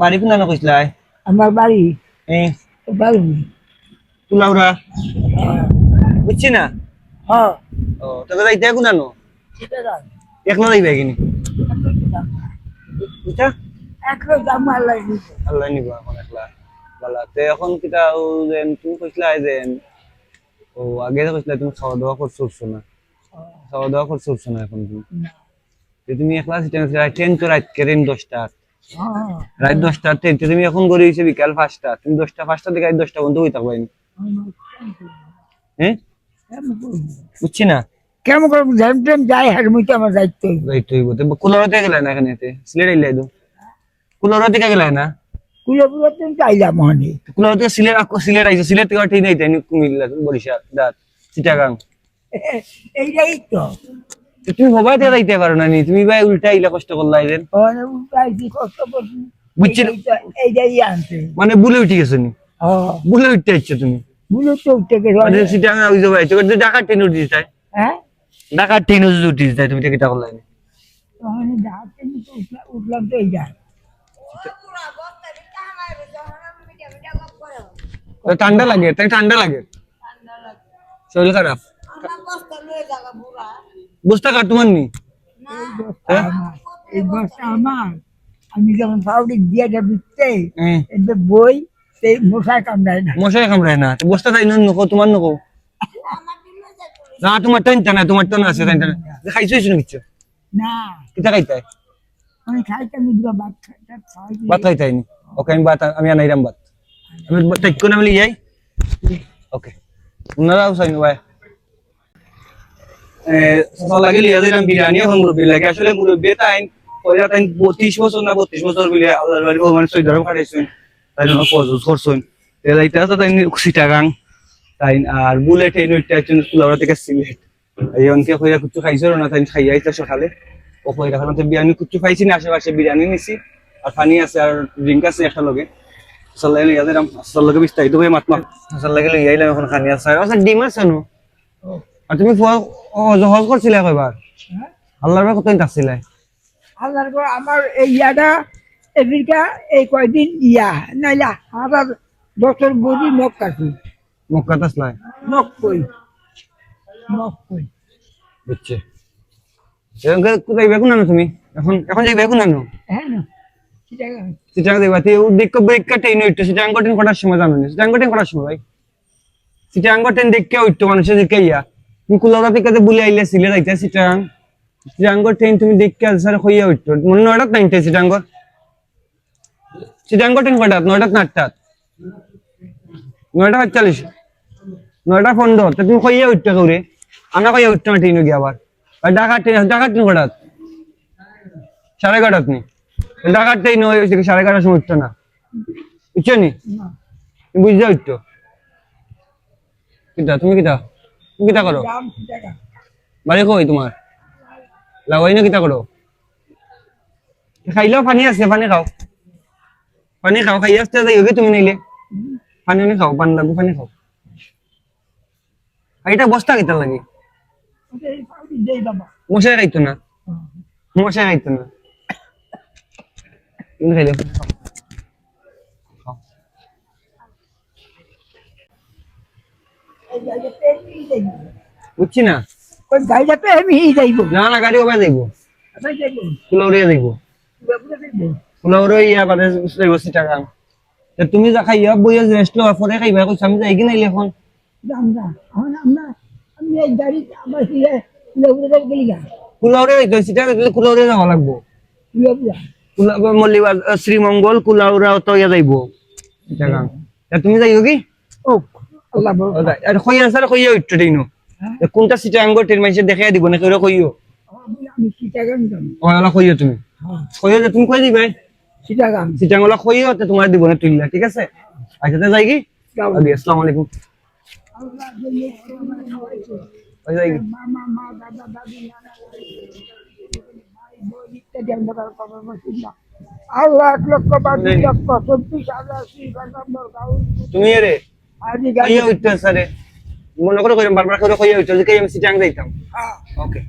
বাড়ি কোন আমার বাড়ি বাড়ি কুলাউরা বুঝছি না? হ্যাঁ ও তবে যাইতে কোন একলা যাইবে কিনি। বুঝছা এখন দাম আল্লাহ দিছে। আল্লাহ নিব এখন একলা। বালা তে এখন কিটা ও যেন তুমি কইছিলা যেন। ও আগে যে কইছিলা তুমি খাওয়া দাওয়া করছ না? খাওয়া দাওয়া করছ উঠছো না এখন? তুমি তুমি একলা তো রাত কেরেন দশটা রাত দশটা তুমি এখন করে হইছে বিকাল পাঁচটা তুমি দশটা পাঁচটা থেকে রাত দশটা পর্যন্ত হই থাকবাই হ্যাঁ? বুঝছি না? কেমন করে যাই হার মুইতে আমার দায়িত্ব। রাইট হইব তে কুলারতে গেলাই না এখানে তে সিলেট আইলাই দো কুলারতে গেলাই না? কুলো কুলো ট্রেন চাইলাম মহনে কুলারতে সিলেট আকো সিলেট আইছে। সিলেট থেকে ট্রেন আইতে নি কুমিল্লা বরিশাল দাত চিটাগাং। এইটাই তো তো। তুমি মোবাইল থেকে যাইতে পারো না নি। তুমি ভাই উল্টা কষ্ট করলাই দেন বুঝছি মানে বুলে উঠে গেছো নি? বুলে উঠতে ইচ্ছে তুমি? বুলো তো উঠে গেছে মানে চিটাগাং ওই যে ভাই তো ঢাকা ট্রেন উঠে যায় হ্যাঁ? ঢাকা ট্রেন উঠে যায় তুমি টিকিট করলাই নি? ওখানে যাওয়ার ট্রেন তো উঠলাম উঠলাম তো এই যায় ঠান্ডা লাগে তাই ঠান্ডা লাগে। শরীর খারাপ। বুঝতে কার তোমার নি বস্তা আমার এই বস্তা আমার। আমি যখন পাউডি দিয়ে বিকতে হ্যাঁ। এতে বই সেই মশায় কামড়ায় না। মশাই কামড়ায় না। বস্তা তাই নকো তোমার নকো না তোমার টাইম না তোমার টাইম আছে টাইম না। খাইছো কিছু কিছু? না। কিতা খাইতাই আমি খাইতাম এগুলো ভাত খাইতাম ভাত খাইতাই নি ওকে আমি ভাত আমি আনাইরাম ভাত। আমি তাই কোন আমি যাই? ওকে। উনারাও চাই ভাই। লাগে লিয়া দিলাম বিরিয়ানি এখন মুরব্বী লাগে। আসলে মুরব্বী তাই ওইরা তাই বত্রিশ বছর না বত্রিশ বছর বিলে আল্লাহর বাড়ি ভগবান তাই জন্য পজুজ করছেন তে যাইতে আছে তাই সিটাগাং তাই আর বুলেট এই নইটা একজন কুলাবড়া থেকে সিলেট এই অনকে কইরা না, তাই খাইয়া আইতা সকালে ও কইরা বিরিয়ানি কুচু খাইছি না আশেপাশে বিরিয়ানি নিছি, আর পানি আছে, আর ড্রিঙ্ক আছে একটা লগে। সাল্লাহ বিস্তারিত করে মাত মাত। আসল লাগে লিয়া আইলাম এখন খানি। আছে আচ্ছা ডিম আছে নো? আর তুমি জহজ করছিলে কয়বার? আল্লাহর বাড়ি কতদিন থাকছিলে? আল্লাহর করে আমার এই ইয়াটা এদিকে এই কয়দিন ইয়া। নাইলা হাজার বছর বড়ি নখ কাটি মক্কা তাসলাই নখ কই নখ কই বুঝছে কোথায় যাইবে আনো তুমি? এখন এখন যাইবে এখন আনো হ্যাঁ সিটাং দেখবা তুই দেখ সিটাং ট্রেন কটার সময় জানো না? সিটাং ট্রেন কটার সময় ভাই? সিটাং ট্রেন দেখকে ওইটো মানুষের দেখে ইয়া। তুমি কুলাদা থেকে যে বলে আইলে সিলে যাইতে সিটাং সিটাং ট্রেন তুমি দেখকে স্যার, হইয়া ওইটো মনে নয়টাত নাইনতে সিটাং সিটাং ট্রেন কটাত নয়টাত না আটটাত নয়টা সাতচল্লিশ। নয়টা পনেরো। তা তুমি হইয়া ওইটো করে আমরা হইয়া ওইটো না ট্রেন গিয়ে আবার। আর ঢাকা ট্রেন ঢাকা ট্রেন কটাত সাড়ে এগারোটাত নি ঢাকার ট্রেন সাড়ে এগারোটার সময় উঠতো না? বুঝছ নি? বুঝতে উঠতো কিতা তুমি তুমি কিতা করো। বাড়ি কই তোমার? লাগাই না কিতা করো। খাইলেও পানি আছে পানি খাও। পানি খাও খাই আসতে যাই হোক তুমি নাইলে? পানি আনি খাও পানি লাগবো পানি খাও। আর এটা বস্তা কিতা লাগে? মশাই খাইতো না। মশাই খাইতো না। খাইলে খাও। খাও এই জায়গাতে এমনি যাইব বুঝছি না? ওই গাড়িটাতে এমনি যাইব। না না গাড়ি ওবার যাইব। আবার যাইব? ইয়া বাদে যাইব চিটাগাং তুমি যা খাইয়া বইয়া রেস্ট লওয়ার পরে খাইবা কইছ আমি যাই কি নাইলে এখন? আমরা আমি এই গাড়ি গেলি গা। যাইতে গেলে যাওয়া লাগবো। শ্রীমঙ্গল কুলাউরা ইয়া যাইব। চিটাগাং তুমি যাইও কি? ও কইয়া স্যার কইয়া উঠতে দিনো কোনটা ট্রেন মাইসে দেখাই দিব না কেউ কইও ওলা কইও তুমি। কইও যে তুমি কই দিবে চিটাগাং। চিটাগাং কইও তে তোমার দিব না তুইলা ঠিক আছে? আচ্ছা তে যাই কি আসসালামু আলাইকুম। যাই কি? মামা মা দাদা দাদি নানা। আল্লাহ এক লক্ষ লক্ষ চব্বিশ হাজার নম্বর তুমি গাড়ি কইয়া উঠতো স্যারে। মনে করে কইরাম বারবার করে কইয়া উঠতো যে আমি চিটাং যাইতাম। হ্যাঁ। ওকে